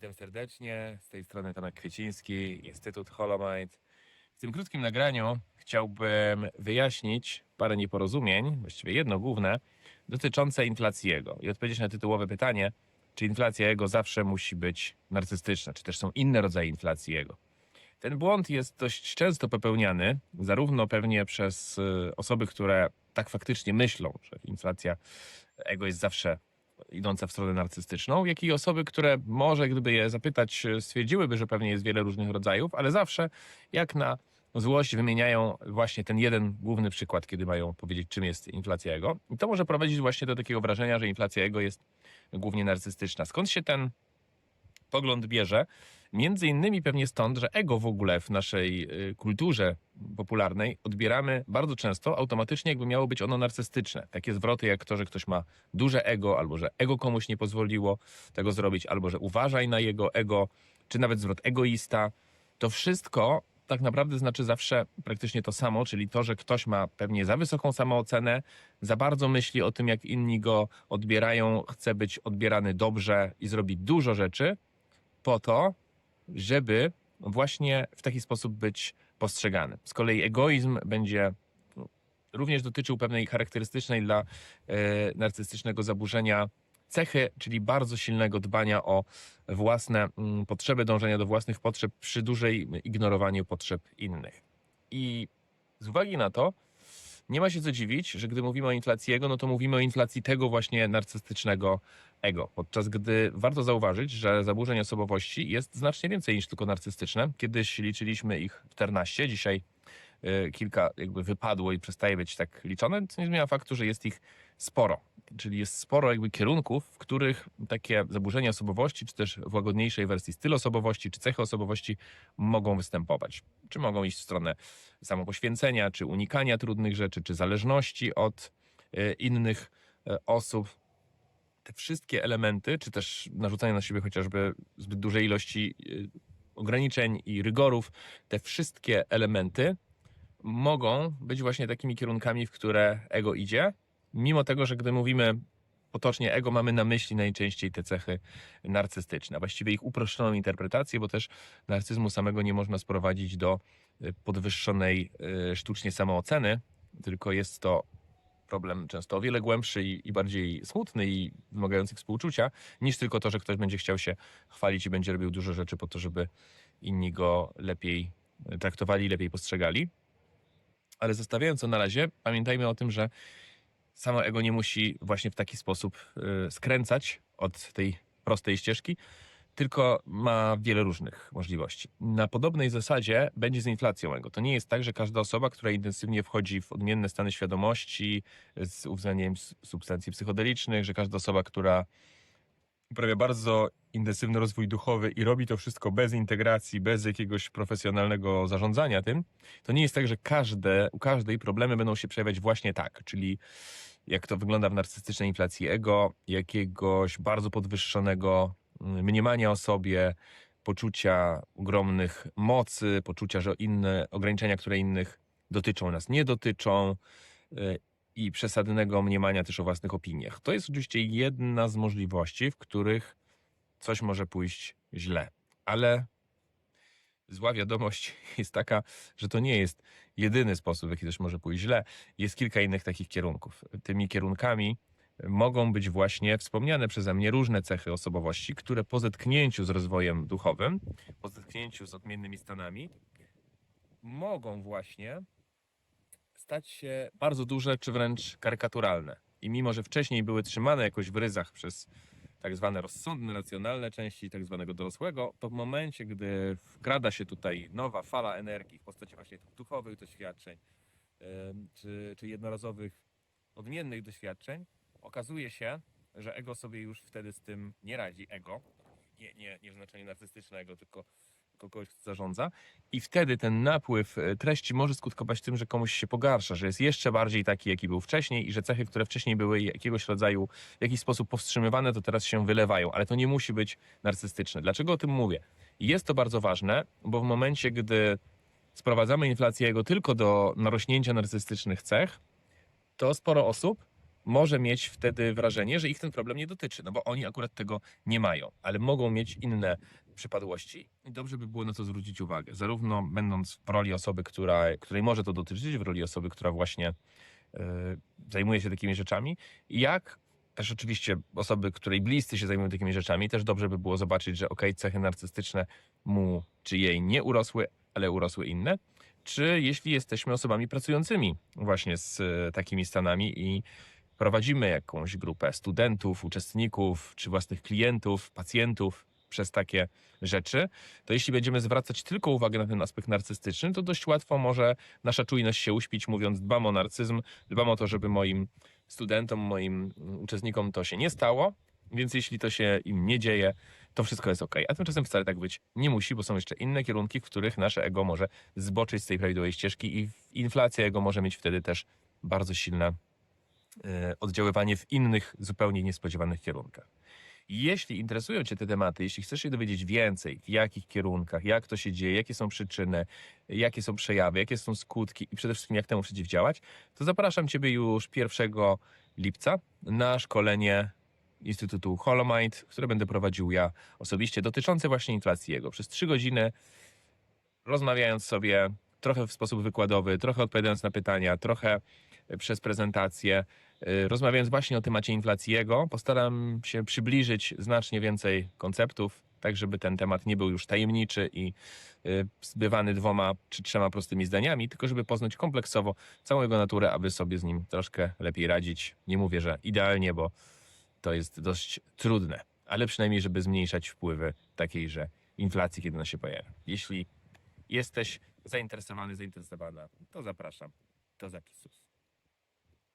Witam serdecznie, z tej strony Tomek Kwieciński, Instytut Holomite. W tym krótkim nagraniu chciałbym wyjaśnić parę nieporozumień, właściwie jedno główne, dotyczące inflacji jego i odpowiedzieć na tytułowe pytanie, czy inflacja jego zawsze musi być narcystyczna, czy też są inne rodzaje inflacji jego. Ten błąd jest dość często popełniany, zarówno pewnie przez y, osoby, które tak faktycznie myślą, że inflacja ego jest zawsze idąca w stronę narcystyczną, jak i osoby, które może, gdyby je zapytać, stwierdziłyby, że pewnie jest wiele różnych rodzajów, ale zawsze jak na złość wymieniają właśnie ten jeden główny przykład, kiedy mają powiedzieć, czym jest inflacja ego. I to może prowadzić właśnie do takiego wrażenia, że inflacja ego jest głównie narcystyczna. Skąd się ten pogląd bierze? Między innymi pewnie stąd, że ego w ogóle w naszej y, kulturze popularnej odbieramy bardzo często automatycznie, jakby miało być ono narcystyczne. Takie zwroty jak to, że ktoś ma duże ego, albo że ego komuś nie pozwoliło tego zrobić, albo że uważaj na jego ego, czy nawet zwrot egoista. To wszystko tak naprawdę znaczy zawsze praktycznie to samo, czyli to, że ktoś ma pewnie za wysoką samoocenę, za bardzo myśli o tym, jak inni go odbierają, chce być odbierany dobrze i zrobi dużo rzeczy po to, żeby właśnie w taki sposób być postrzegany. Z kolei egoizm będzie również dotyczył pewnej charakterystycznej dla e, narcystycznego zaburzenia cechy, czyli bardzo silnego dbania o własne mm, potrzeby, dążenia do własnych potrzeb przy dużej ignorowaniu potrzeb innych. I z uwagi na to, nie ma się co dziwić, że gdy mówimy o inflacji ego, no to mówimy o inflacji tego właśnie narcystycznego ego. Podczas gdy warto zauważyć, że zaburzeń osobowości jest znacznie więcej niż tylko narcystyczne. Kiedyś liczyliśmy ich 14, dzisiaj y, kilka jakby wypadło i przestaje być tak liczone, co nie zmienia faktu, że jest ich sporo. Czyli jest sporo jakby kierunków, w których takie zaburzenia osobowości, czy też w łagodniejszej wersji styl osobowości, czy cechy osobowości mogą występować. Czy mogą iść w stronę samopoświęcenia, czy unikania trudnych rzeczy, czy zależności od y, innych y, osób. Te wszystkie elementy, czy też narzucania na siebie chociażby zbyt dużej ilości y, ograniczeń i rygorów, te wszystkie elementy mogą być właśnie takimi kierunkami, w które ego idzie, mimo tego, że gdy mówimy potocznie ego, mamy na myśli najczęściej te cechy narcystyczne, a właściwie ich uproszczoną interpretację, bo też narcyzmu samego nie można sprowadzić do y, podwyższonej y, sztucznie samooceny, tylko jest to problem często o wiele głębszy i, i bardziej smutny i wymagający współczucia, niż tylko to, że ktoś będzie chciał się chwalić i będzie robił dużo rzeczy po to, żeby inni go lepiej y, traktowali, lepiej postrzegali. Ale zostawiając to na razie, pamiętajmy o tym, że samo ego nie musi właśnie w taki sposób y, skręcać od tej prostej ścieżki, tylko ma wiele różnych możliwości. Na podobnej zasadzie będzie z inflacją ego. To nie jest tak, że każda osoba, która intensywnie wchodzi w odmienne stany świadomości z uwzględnieniem substancji psychodelicznych, że każda osoba, która uprawia bardzo intensywny rozwój duchowy i robi to wszystko bez integracji, bez jakiegoś profesjonalnego zarządzania tym, to nie jest tak, że każde, u każdej problemy będą się przejawiać właśnie tak, czyli jak to wygląda w narcystycznej inflacji ego, jakiegoś bardzo podwyższonego mm, mniemania o sobie, poczucia ogromnych mocy, poczucia, że inne ograniczenia, które innych dotyczą, nas nie dotyczą y, i przesadnego mniemania też o własnych opiniach. To jest oczywiście jedna z możliwości, w których coś może pójść źle, ale zła wiadomość jest taka, że to nie jest jedyny sposób, w jaki też może pójść źle. Jest kilka innych takich kierunków. Tymi kierunkami mogą być właśnie wspomniane przeze mnie różne cechy osobowości, które po zetknięciu z rozwojem duchowym, po zetknięciu z odmiennymi stanami, mogą właśnie stać się bardzo duże, czy wręcz karykaturalne. I mimo, że wcześniej były trzymane jakoś w ryzach przez tak zwane rozsądne, racjonalne części tak zwanego dorosłego, to w momencie, gdy wkrada się tutaj nowa fala energii w postaci właśnie tych duchowych doświadczeń, czy, czy jednorazowych, odmiennych doświadczeń, okazuje się, że ego sobie już wtedy z tym nie radzi. Ego, nie, nie, nie w znaczeniu narcystycznego, tylko kogoś, kto zarządza. I wtedy ten napływ e, treści może skutkować tym, że komuś się pogarsza, że jest jeszcze bardziej taki, jaki był wcześniej i że cechy, które wcześniej były jakiegoś rodzaju w jakiś sposób powstrzymywane, to teraz się wylewają. Ale to nie musi być narcystyczne. Dlaczego o tym mówię? Jest to bardzo ważne, bo w momencie, gdy sprowadzamy inflację jego tylko do narośnięcia narcystycznych cech, to sporo osób może mieć wtedy wrażenie, że ich ten problem nie dotyczy, no bo oni akurat tego nie mają, ale mogą mieć inne przypadłości. I dobrze by było na to zwrócić uwagę, zarówno będąc w roli osoby, która, której może to dotyczyć, w roli osoby, która właśnie e, zajmuje się takimi rzeczami, jak też oczywiście osoby, której bliscy się zajmują takimi rzeczami, też dobrze by było zobaczyć, że okej, cechy narcystyczne mu czy jej nie urosły, ale urosły inne, czy jeśli jesteśmy osobami pracującymi właśnie z e, takimi stanami i prowadzimy jakąś grupę studentów, uczestników, czy własnych klientów, pacjentów przez takie rzeczy, to jeśli będziemy zwracać tylko uwagę na ten aspekt narcystyczny, to dość łatwo może nasza czujność się uśpić, mówiąc dbam o narcyzm, dbam o to, żeby moim studentom, moim uczestnikom to się nie stało, więc jeśli to się im nie dzieje, to wszystko jest ok. A tymczasem wcale tak być nie musi, bo są jeszcze inne kierunki, w których nasze ego może zboczyć z tej prawidłowej ścieżki i inflacja jego może mieć wtedy też bardzo silne oddziaływanie w innych, zupełnie niespodziewanych kierunkach. Jeśli interesują Cię te tematy, jeśli chcesz się dowiedzieć więcej, w jakich kierunkach, jak to się dzieje, jakie są przyczyny, jakie są przejawy, jakie są skutki i przede wszystkim jak temu przeciwdziałać, to zapraszam Ciebie już 1 lipca na szkolenie Instytutu Holomind, które będę prowadził ja osobiście, dotyczące właśnie inflacji jego. Przez trzy godziny rozmawiając sobie trochę w sposób wykładowy, trochę odpowiadając na pytania, trochę przez prezentację, y, rozmawiając właśnie o temacie inflacji jego, postaram się przybliżyć znacznie więcej konceptów, tak żeby ten temat nie był już tajemniczy i y, zbywany dwoma czy trzema prostymi zdaniami, tylko żeby poznać kompleksowo całą jego naturę, aby sobie z nim troszkę lepiej radzić. Nie mówię, że idealnie, bo to jest dość trudne, ale przynajmniej, żeby zmniejszać wpływy takiejże inflacji, kiedy ona się pojawia. Jeśli jesteś zainteresowany, zainteresowana, to zapraszam do zapisów.